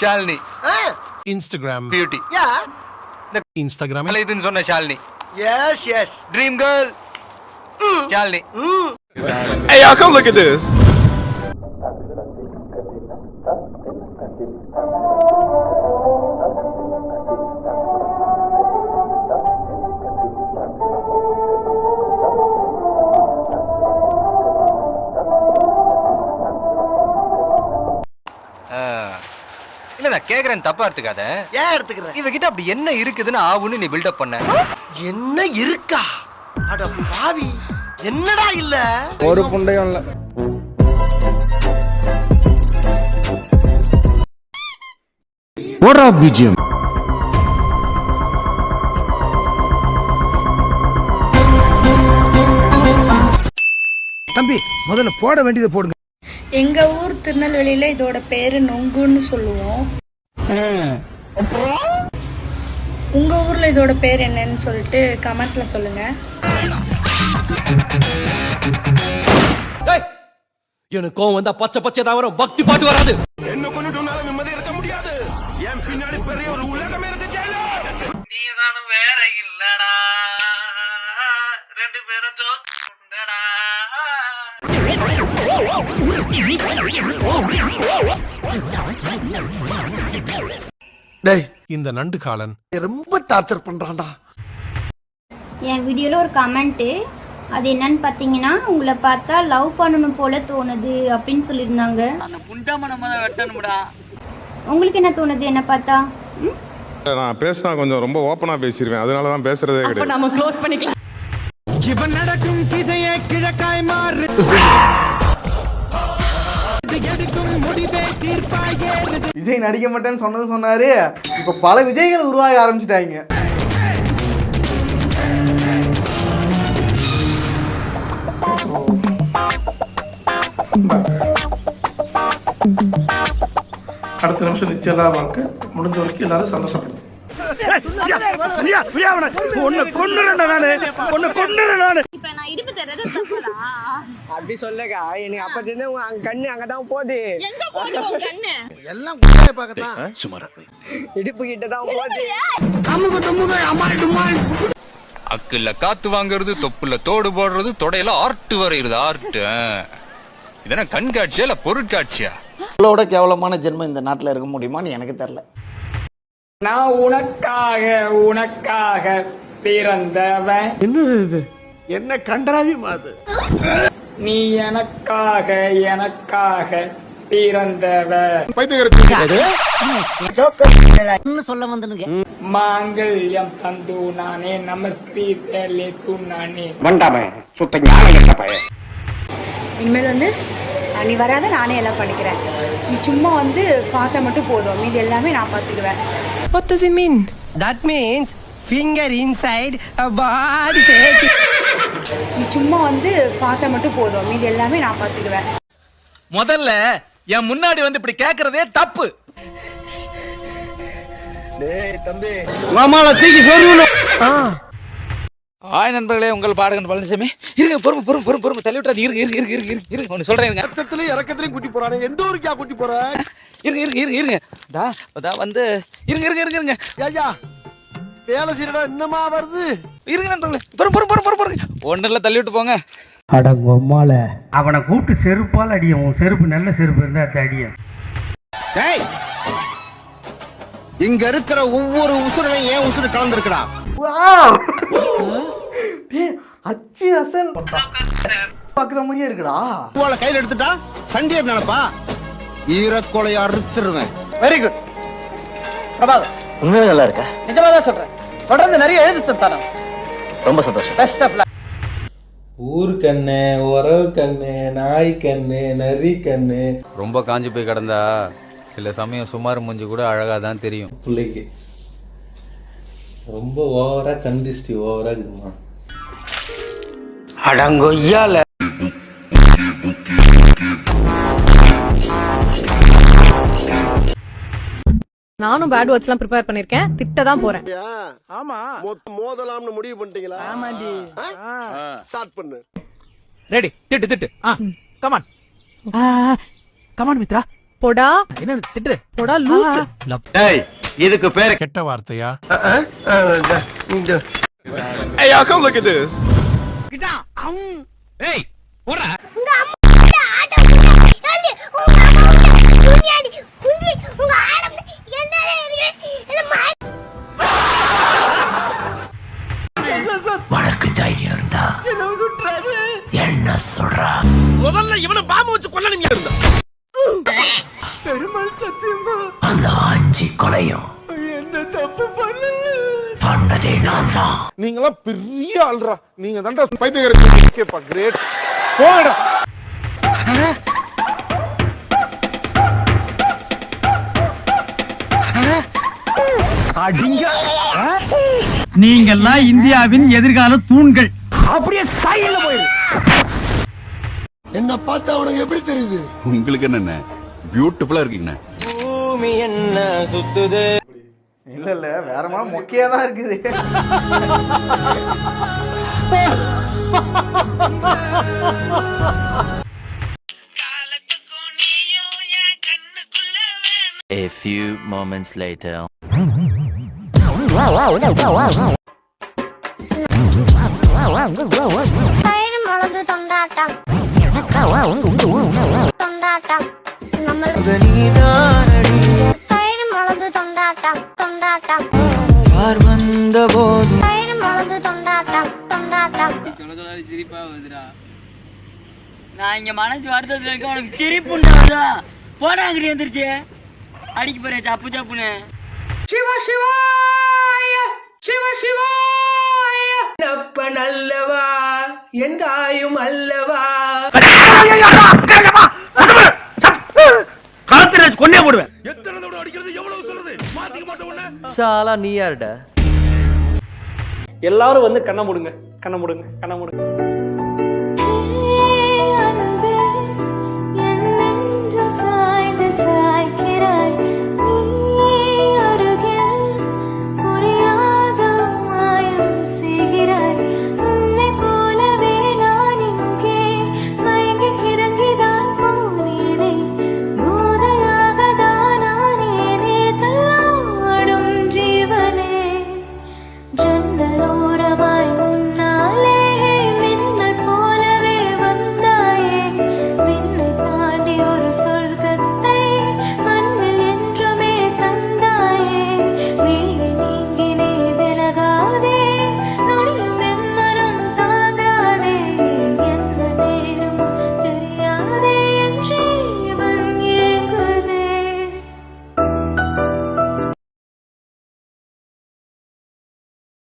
Shalini Instagram beauty ಯಾ Instagram ಅಲ್ಲ ಇದನ್ನ Sonna Shalini S S dream girl Shalini Hey, y'all, come look at this. நான் கேக்குறேன் தப்பா எடுத்துக்காத. ஏன் எடுத்துக்கிறேன்? இவகிட்ட அப்படி என்ன இருக்குதுன்னு ஆவுன்னு நீ பில்டப் பண்ண. என்ன இருக்கா? அட பாவி என்னடா இல்ல? ஒரு புண்டையும் இல்ல. போடுறா பிஜிஎம் தம்பி முதல்ல போட வேண்டியதை போடுங்க. எங்க ஊர் திருநெல்வேலியில இதோட பேரு நொங்குன்னு சொல்லுவோம். உங்க ஊர்ல இதோட பேர் என்னன்னு சொல்லிட்டு கமெண்ட்ல சொல்லுங்க. எனக்கு கோவம் வந்தா பச்சை பச்சை தான் வரும். பக்தி பாட்டு வராது. நீ நானும் வேற இல்லடா. ரெண்டு பேரும் ஜோக்கடா டேய் இந்த நண்டு காலன். ரொம்ப டார்ச்சர் பண்றான்டா. என் வீடியோவில் ஒரு கமெண்ட்டு அது என்னன்னு பார்த்தீங்கன்னா உங்களை பார்த்தா லவ் பண்ணணும் போல தோணுது அப்படின்னு சொல்லியிருந்தாங்க. உங்களுக்கு என்ன தோணுது? என்ன பார்த்தா? நான் பேசினா கொஞ்சம் ரொம்ப ஓப்பனா பேசிடுவேன் அதனால தான் பேசுறதே கிடையாது. நம்ம க்ளோஸ் பண்ணிக்கலாம். இவன் நடக்கும் திசையே கிழக்காய் மாறு. விஜய் நடிக்க மாட்டேன்னு சொன்னது சொன்னாரு இப்ப பல விஜய்கள் உருவாக ஆரம்பிச்சிட்டாங்க அடுத்த நிமிஷம் நிச்சயலாம் வாழ்க்கை முடிஞ்ச வரைக்கும் எல்லாரும் சந்தோஷப்படுது உன்னை கொண்டுறேன் நானு உன்னை கொண்டுறேன் நானு அப்படி சொல்லுங்க. எனக்கு அப்ப தெரிஞ்ச உங்க கண்ணு அங்கதான் போகுது. எல்லாம் குட்டாய பார்க்கத்தான். இடுப்பு கிட்ட தான் போகுது. அக்குல காத்து வாங்குறது தொப்புல தோடு போடுறது தொடையில ஆர்ட் வரைகிறது ஆர்ட். இதென்ன கண்காட்சியா இல்ல பொருட்காட்சியா? இவ்வளோட கேவலமான ஜென்மம் இந்த நாட்டில் இருக்க முடியுமான்னு எனக்கு தெரியல. நான் உனக்காக உனக்காக பிறந்தவன். என்னது இது? என்ன கண்டராவி மாது நீ எனக்காக எனக்காக பிறந்தவன் மாங்கல்யம் தந்து நானே நமஸ்கிருதே தூ நானே. இனிமேல் வந்து நீ வராத நானே எல்லாம் பண்ணிக்கிறேன். நீ சும்மா வந்து பார்த்தா மட்டும் போதும். மீதி எல்லாமே நான் பார்த்துக்குவேன். What does it mean? That means finger inside a body நீ சும்மா வந்து பார்த்தா மட்டும் போதும். மீதி எல்லாமே நான் பார்த்துக்குவேன். முதல்ல என் முன்னாடி வந்து இப்படி கேக்குறதே தப்பு. மாமால தூக்கி சொருவணும் ஹாய் நண்பர்களே உங்கள் பாடகன் பழனிசாமி. இருங்க பொறுமை பொறுமை பொறுமை பொறுமை. தள்ளி விட்டாது இருங்க இருங்க இருங்க இருங்க இருங்க. இருங்க ஒன்று சொல்றேன் இருங்க. ரத்தத்திலயும் இறக்கத்திலயும் கூட்டி போறானே. எந்த ஊருக்கா கூட்டி போற? இருங்க இருங்க இருங்க இருங்க. தா தா வந்து இருங்க இருங்க இருங்க இருங்க. ஐயா வேலை செய்யறடா என்னமா வருது? இருங்க நண்பர்களே பொறுமை பொறுமை பொறுமை ஒன்றும் இல்லை தள்ளி விட்டு போங்க. அடங்கொம்மால அவனை கூப்பிட்டு செருப்பால் அடியும் உன் செருப்பு நல்ல செருப்பு இருந்தா அது அடியும் டேய்! இங்க இருக்கிற ஒவ்வொரு உசுரையும் ஏன் உசுறு கலந்துருக்கடா. அச்சு அசன். பாக்குற மாதிரியே இருக்குடா. பூவால கையில எடுத்துட்டா சண்டியர் நினைப்பா. ஈரக்கொலையை அறுத்துருவேன். வெரி குட் உண்மையிலே நல்லா இருக்கா? நிஜமா தான் சொல்றேன். தொடர்ந்து நிறைய எழுது சத்தானம். ரொம்ப சந்தோஷம். பெஸ்ட் ஆஃப் ஊர் கண்ணு உறவு கண்ணு நாய் கண்ணு நரி கண்ணு. ரொம்ப காஞ்சு போய் கிடந்தா சில சமயம் சுமார் மூஞ்சி கூட அழகா தான் தெரியும். பிள்ளைக்கு. ரொம்ப ஓவரா கண்டிஸ்டி ஓவரா இருக்குமா? அடங்கொய்யால. நானும் பேட் வேர்ட்ஸ் எல்லாம் ப்ரிப்பேர் பண்ணிருக்கேன். திட்ட தான் போறேன் மோதலாம்னு முடிவு பண்ணிட்டீங்களா? ஆமாண்டி. ஸ்டார்ட் பண்ணு. ரெடி திட்டு திட்டு. Come on come on Mithra. போடா. என்ன திட்டு? போடா லூஸ் ஏய் இதுக்கு பேரு கெட்ட வார்த்தையா? ஏய் போடா நீங்களாம் பெரிய ஆள்ரா. நீங்க தான்டா பைத்தியக்கார கிரேட் போங்கடா. நீங்கெல்லாம் இந்தியாவின் எதிர்கால தூண்கள். அப்படியே சைடுல போயிரு. என்ன பார்த்தா உனக்கு எப்படி தெரியுது? உங்களுக்கு என்னென்ன? பியூட்டிஃபுல்லா இருக்கீங்கண்ணே. இல்ல இல்ல வேற மாதிரி மொக்கையா தான் இருக்குது. A few moments later. முളகு தொண்டாட்டம். தொண்டாட்டம். தயிர் முளகு தொண்டாட்டம் தொண்டாட்டம். யார் வந்த போது தயிர் முளகு தொண்டாட்டம். தொண்டாட்டம் சிரிப்பா வருதுடா நான் இங்க மனசு வருத்தத்துல இருக்க உனக்கு சிரிப்பு உண்டாதா போடா அங்கிட்டு வந்துருச்சு அடிக்க போறேன் சப்பு சப்புன்னு. சிவா சிவாய சிவா சிவாய. அப்பன் அல்லவா. என் தாயும் அல்லவா சாலா நீ யாருடா? எல்லாரும் வந்து கண்ண முடுங்க கண்ண முடுங்க கண்ண முடுங்க.